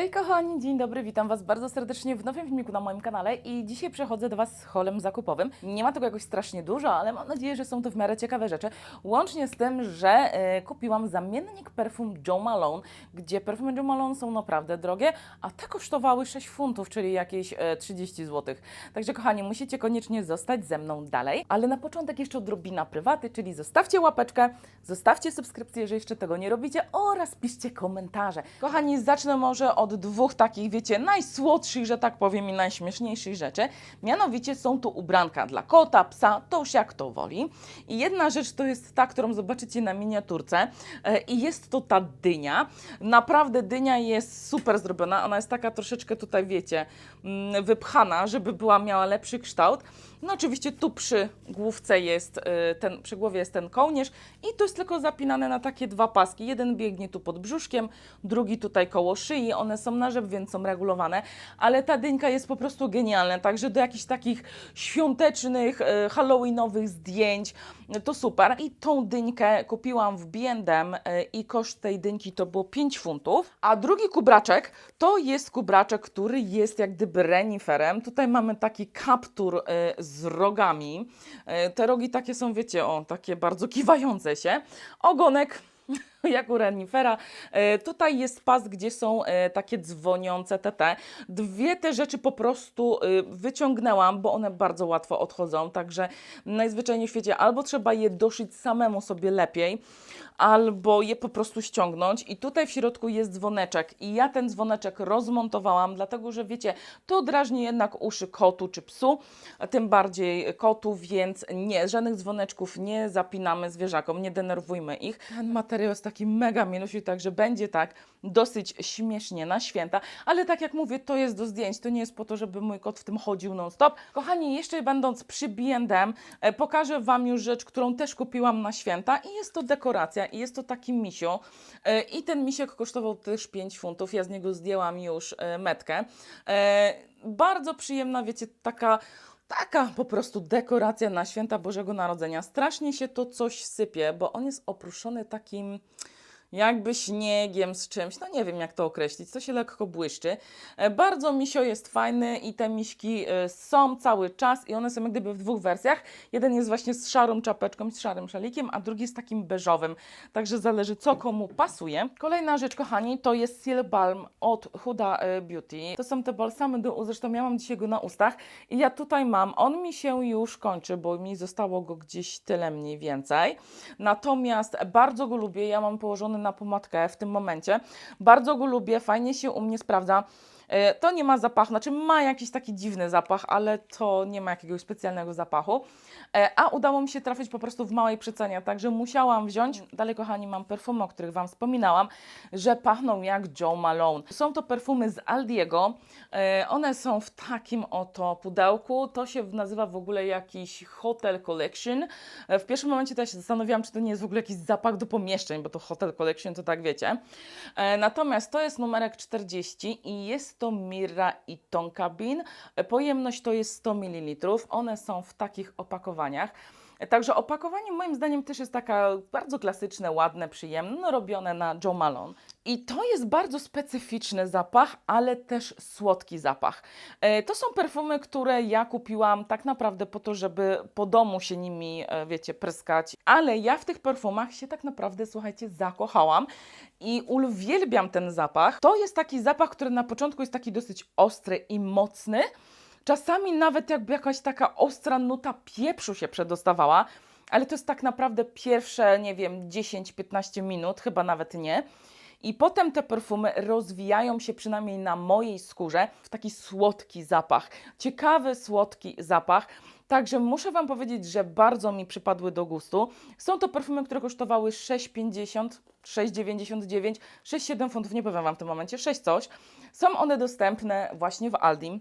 Hej kochani, dzień dobry, witam Was bardzo serdecznie w nowym filmiku na moim kanale i dzisiaj przechodzę do Was z holem zakupowym. Nie ma tego jakoś strasznie dużo, ale mam nadzieję, że są to w miarę ciekawe rzeczy. Łącznie z tym, że e, kupiłam zamiennik perfum Joe Malone, gdzie perfumy Joe Malone są naprawdę drogie, a te kosztowały 6 funtów, czyli jakieś e, 30 zł. Także kochani, musicie koniecznie zostać ze mną dalej. Ale na początek jeszcze odrobina prywaty, czyli zostawcie łapeczkę, zostawcie subskrypcję, jeżeli jeszcze tego nie robicie oraz piszcie komentarze. Kochani, zacznę może od dwóch takich, wiecie, najsłodszych, że tak powiem, i najśmieszniejszych rzeczy. Mianowicie są to ubranka dla kota, psa, to już jak to woli. I jedna rzecz to jest ta, którą zobaczycie na miniaturce e, i jest to ta dynia. Naprawdę dynia jest super zrobiona, ona jest taka troszeczkę tutaj, wiecie, mm, wypchana, żeby była, miała lepszy kształt. No oczywiście tu przy główce jest y, ten, przy głowie jest ten kołnierz i to jest tylko zapinane na takie dwa paski. Jeden biegnie tu pod brzuszkiem, drugi tutaj koło szyi. One są na rzep, więc są regulowane, ale ta dyńka jest po prostu genialna. Także do jakichś takich świątecznych, y, halloweenowych zdjęć y, to super. I tą dyńkę kupiłam w B&M y, i koszt tej dyńki to było 5 funtów. A drugi kubraczek to jest kubraczek, który jest jak gdyby reniferem. Tutaj mamy taki kaptur z rogami. Te rogi takie są, wiecie, o, takie bardzo kiwające się. Ogonek jak u renifera. E, Tutaj jest pas, gdzie są e, takie dzwoniące TT. Dwie te rzeczy po prostu e, wyciągnęłam, bo one bardzo łatwo odchodzą, także najzwyczajniej w świecie albo trzeba je doszyć samemu sobie lepiej, albo je po prostu ściągnąć. I tutaj w środku jest dzwoneczek i ja ten dzwoneczek rozmontowałam, dlatego że wiecie, to drażni jednak uszy kotu czy psu, tym bardziej kotu, więc nie, żadnych dzwoneczków nie zapinamy zwierzakom, nie denerwujmy ich. Ten materiał jest taki mega milusi, także będzie tak dosyć śmiesznie na święta, ale tak jak mówię, to jest do zdjęć, to nie jest po to, żeby mój kot w tym chodził non stop. Kochani, jeszcze będąc przy B&M, e, pokażę Wam już rzecz, którą też kupiłam na święta i jest to dekoracja i jest to taki misio e, i ten misiek kosztował też 5 funtów, ja z niego zdjęłam już e, metkę. Bardzo przyjemna, wiecie, taka Taka po prostu dekoracja na święta Bożego Narodzenia. Strasznie się to coś sypie, bo on jest oprószony takim jakby śniegiem z czymś. No nie wiem, jak to określić. To się lekko błyszczy. E, Bardzo misio jest fajny i te miśki e, są cały czas i one są jak gdyby w dwóch wersjach. Jeden jest właśnie z szarą czapeczką z szarym szalikiem, a drugi jest takim beżowym. Także zależy, co komu pasuje. Kolejna rzecz, kochani, to jest Seal Balm od Huda e, Beauty. To są te balsamy do. Zresztą ja mam dzisiaj go na ustach i ja tutaj mam. On mi się już kończy, bo mi zostało go gdzieś tyle mniej więcej. Natomiast bardzo go lubię. Ja mam położony na pomadkę w tym momencie. Bardzo go lubię, fajnie się u mnie sprawdza. E, To nie ma zapachu, znaczy ma jakiś taki dziwny zapach, ale to nie ma jakiegoś specjalnego zapachu. E, A udało mi się trafić po prostu w małej przecenie, także musiałam wziąć. Dalej, kochani, mam perfumy, o których Wam wspominałam, że pachną jak Joe Malone. Są to perfumy z Aldiego. E, One są w takim oto pudełku. To się nazywa w ogóle jakiś Hotel Collection. W pierwszym momencie też się zastanawiałam, czy to nie jest w ogóle jakiś zapach do pomieszczeń, bo to Hotel Collection to tak wiecie. Natomiast to jest numerek 40 i jest to Mirra i Tonka Bean. E, Pojemność to jest 100 ml. One są w takich opakowaniach. Także opakowanie moim zdaniem też jest taka bardzo klasyczne, ładne, przyjemne, no, robione na Joe Malone. I to jest bardzo specyficzny zapach, ale też słodki zapach. E, To są perfumy, które ja kupiłam tak naprawdę po to, żeby po domu się nimi, e, wiecie, pryskać. Ale ja w tych perfumach się tak naprawdę, słuchajcie, zakochałam i uwielbiam ten zapach. To jest taki zapach, który na początku jest taki dosyć ostry i mocny. Czasami nawet jakby jakaś taka ostra nuta pieprzu się przedostawała, ale to jest tak naprawdę pierwsze, nie wiem, 10-15 minut, chyba nawet nie. I potem te perfumy rozwijają się przynajmniej na mojej skórze w taki słodki zapach. Ciekawy, słodki zapach. Także muszę Wam powiedzieć, że bardzo mi przypadły do gustu. Są to perfumy, które kosztowały 6,50, 6,99, 6,7 funtów, nie powiem Wam w tym momencie, 6 coś. Są one dostępne właśnie w Aldi.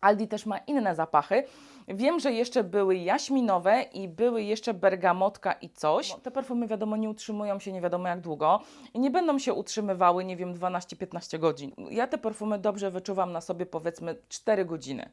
Aldi też ma inne zapachy. Wiem, że jeszcze były jaśminowe i były jeszcze bergamotka i coś. Te perfumy wiadomo nie utrzymują się nie wiadomo jak długo i nie będą się utrzymywały, nie wiem, 12-15 godzin. Ja te perfumy dobrze wyczuwam na sobie powiedzmy 4 godziny.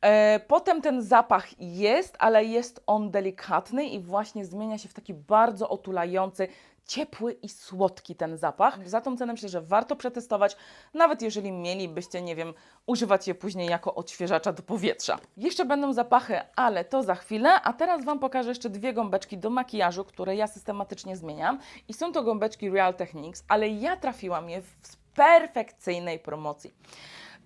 E, Potem ten zapach jest, ale jest on delikatny i właśnie zmienia się w taki bardzo otulający, ciepły i słodki ten zapach. Za tą cenę myślę, że warto przetestować, nawet jeżeli mielibyście, nie wiem, używać je później jako odświeżacza do powietrza. Jeszcze będą zapachy, ale to za chwilę, a teraz Wam pokażę jeszcze dwie gąbeczki do makijażu, które ja systematycznie zmieniam i są to gąbeczki Real Techniques, ale ja trafiłam je w perfekcyjnej promocji.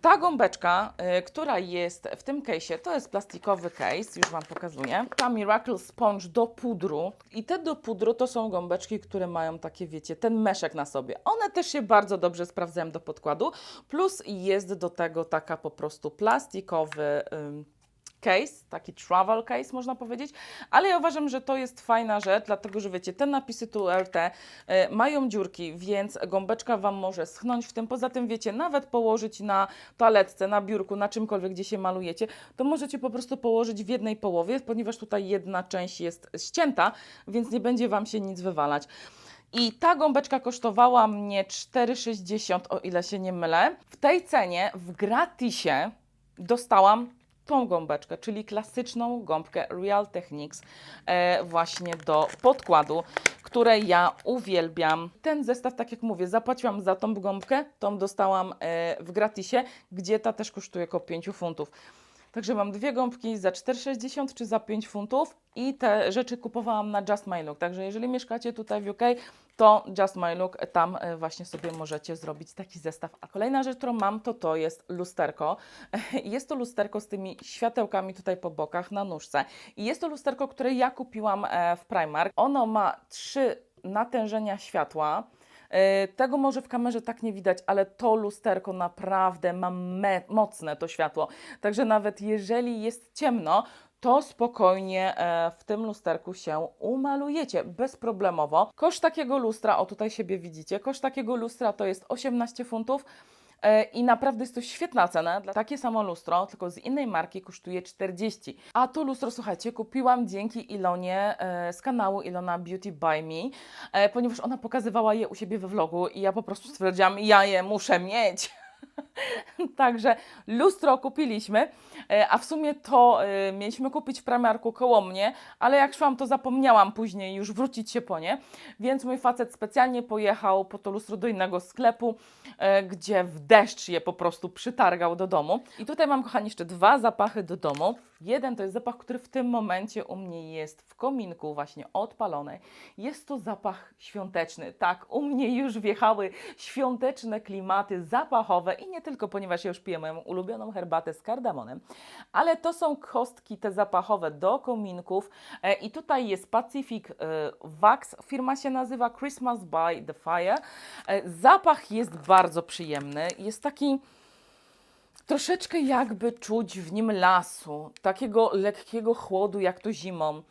Ta gąbeczka, y, która jest w tym case'ie, to jest plastikowy case, już Wam pokazuję. Ta Miracle Sponge do pudru. I te do pudru to są gąbeczki, które mają takie, wiecie, ten meszek na sobie. One też się bardzo dobrze sprawdzają do podkładu. Plus jest do tego taka po prostu plastikowy... ym, case, taki travel case można powiedzieć, ale ja uważam, że to jest fajna rzecz, dlatego że wiecie, te napisy tu RT y, mają dziurki, więc gąbeczka Wam może schnąć w tym. Poza tym wiecie, nawet położyć na toaletce, na biurku, na czymkolwiek, gdzie się malujecie, to możecie po prostu położyć w jednej połowie, ponieważ tutaj jedna część jest ścięta, więc nie będzie Wam się nic wywalać. I ta gąbeczka kosztowała mnie 4,60, o ile się nie mylę. W tej cenie, w gratisie, dostałam tą gąbeczkę, czyli klasyczną gąbkę Real Techniques e, właśnie do podkładu, które ja uwielbiam. Ten zestaw, tak jak mówię, zapłaciłam za tą gąbkę, tą dostałam e, w gratisie, gdzie ta też kosztuje około 5 funtów. Także mam dwie gąbki za 4,60 czy za 5 funtów i te rzeczy kupowałam na Just My Look. Także jeżeli mieszkacie tutaj w UK, to Just My Look, tam e, właśnie sobie możecie zrobić taki zestaw. A kolejna rzecz, którą mam, to to jest lusterko. Jest to lusterko z tymi światełkami tutaj po bokach na nóżce. I jest to lusterko, które ja kupiłam e, w Primark. Ono ma trzy natężenia światła. E, Tego może w kamerze tak nie widać, ale to lusterko naprawdę ma mocne to światło. Także nawet jeżeli jest ciemno, to spokojnie e, w tym lusterku się umalujecie bezproblemowo. Koszt takiego lustra, o tutaj siebie widzicie, koszt takiego lustra to jest 18 funtów. E, I naprawdę jest to świetna cena. Takie samo lustro, tylko z innej marki, kosztuje 40. A to lustro, słuchajcie, kupiłam dzięki Ilonie e, z kanału Ilona Beauty by Me, e, ponieważ ona pokazywała je u siebie we vlogu i ja po prostu stwierdziłam, ja je muszę mieć. Także lustro kupiliśmy, e, a w sumie to e, mieliśmy kupić w Primarku koło mnie, ale jak szłam, to zapomniałam później już wrócić się po nie, więc mój facet specjalnie pojechał po to lustro do innego sklepu, e, gdzie w deszcz je po prostu przytargał do domu. I tutaj mam, kochani, jeszcze dwa zapachy do domu. Jeden to jest zapach, który w tym momencie u mnie jest w kominku właśnie odpalony. Jest to zapach świąteczny. Tak, u mnie już wjechały świąteczne klimaty zapachowe i nie tylko, ponieważ ja już piję moją ulubioną herbatę z kardamonem, ale to są kostki te zapachowe do kominków e, i tutaj jest Pacific e, Wax, firma się nazywa Christmas by the Fire. E, zapach jest bardzo przyjemny, jest taki troszeczkę jakby czuć w nim lasu, takiego lekkiego chłodu jak to zimą,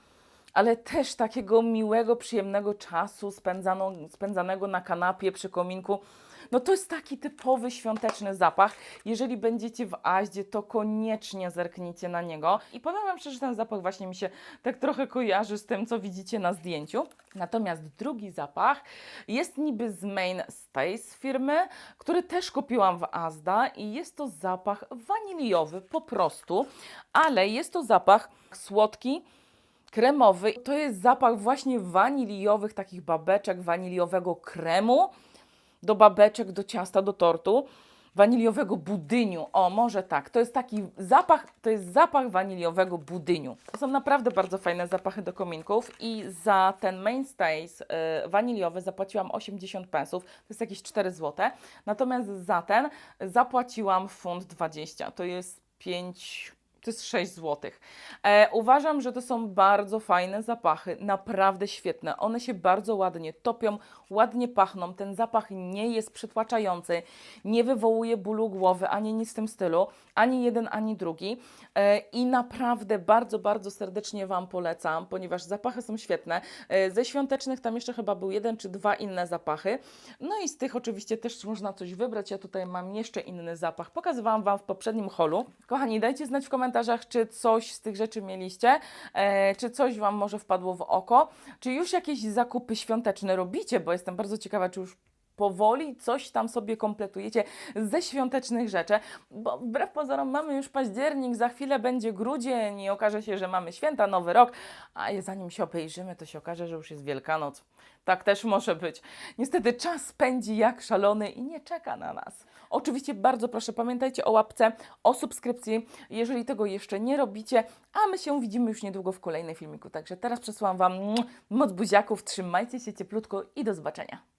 ale też takiego miłego, przyjemnego czasu spędzanego na kanapie przy kominku. No to jest taki typowy świąteczny zapach. Jeżeli będziecie w Aździe, to koniecznie zerknijcie na niego. I powiem Wam szczerze, że ten zapach właśnie mi się tak trochę kojarzy z tym, co widzicie na zdjęciu. Natomiast drugi zapach jest niby z Mainstays firmy, który też kupiłam w Asda i jest to zapach waniliowy po prostu, ale jest to zapach słodki, kremowy. To jest zapach właśnie waniliowych takich babeczek, waniliowego kremu do babeczek, do ciasta, do tortu, waniliowego budyniu. O, może tak. To jest taki zapach, to jest zapach waniliowego budyniu. To są naprawdę bardzo fajne zapachy do kominków i za ten Mainstays waniliowy zapłaciłam 80 pensów, to jest jakieś 4 zł. Natomiast za ten zapłaciłam funt 20, to jest 5 to jest 6 zł. E, uważam, że to są bardzo fajne zapachy, naprawdę świetne. One się bardzo ładnie topią, ładnie pachną. Ten zapach nie jest przytłaczający, nie wywołuje bólu głowy, ani nic w tym stylu, ani jeden, ani drugi. E, I naprawdę bardzo, bardzo serdecznie Wam polecam, ponieważ zapachy są świetne. E, ze świątecznych tam jeszcze chyba był jeden czy dwa inne zapachy. No i z tych oczywiście też można coś wybrać. Ja tutaj mam jeszcze inny zapach. Pokazywałam Wam w poprzednim holu. Kochani, dajcie znać w komentarzach, czy coś z tych rzeczy mieliście, e, czy coś Wam może wpadło w oko, czy już jakieś zakupy świąteczne robicie, bo jestem bardzo ciekawa, czy już powoli coś tam sobie kompletujecie ze świątecznych rzeczy, bo wbrew pozorom mamy już październik, za chwilę będzie grudzień i okaże się, że mamy święta, nowy rok, a zanim się obejrzymy, to się okaże, że już jest Wielkanoc. Tak też może być. Niestety czas pędzi jak szalony i nie czeka na nas. Oczywiście bardzo proszę, pamiętajcie o łapce, o subskrypcji, jeżeli tego jeszcze nie robicie, a my się widzimy już niedługo w kolejnym filmiku. Także teraz przesyłam Wam moc buziaków, trzymajcie się cieplutko i do zobaczenia.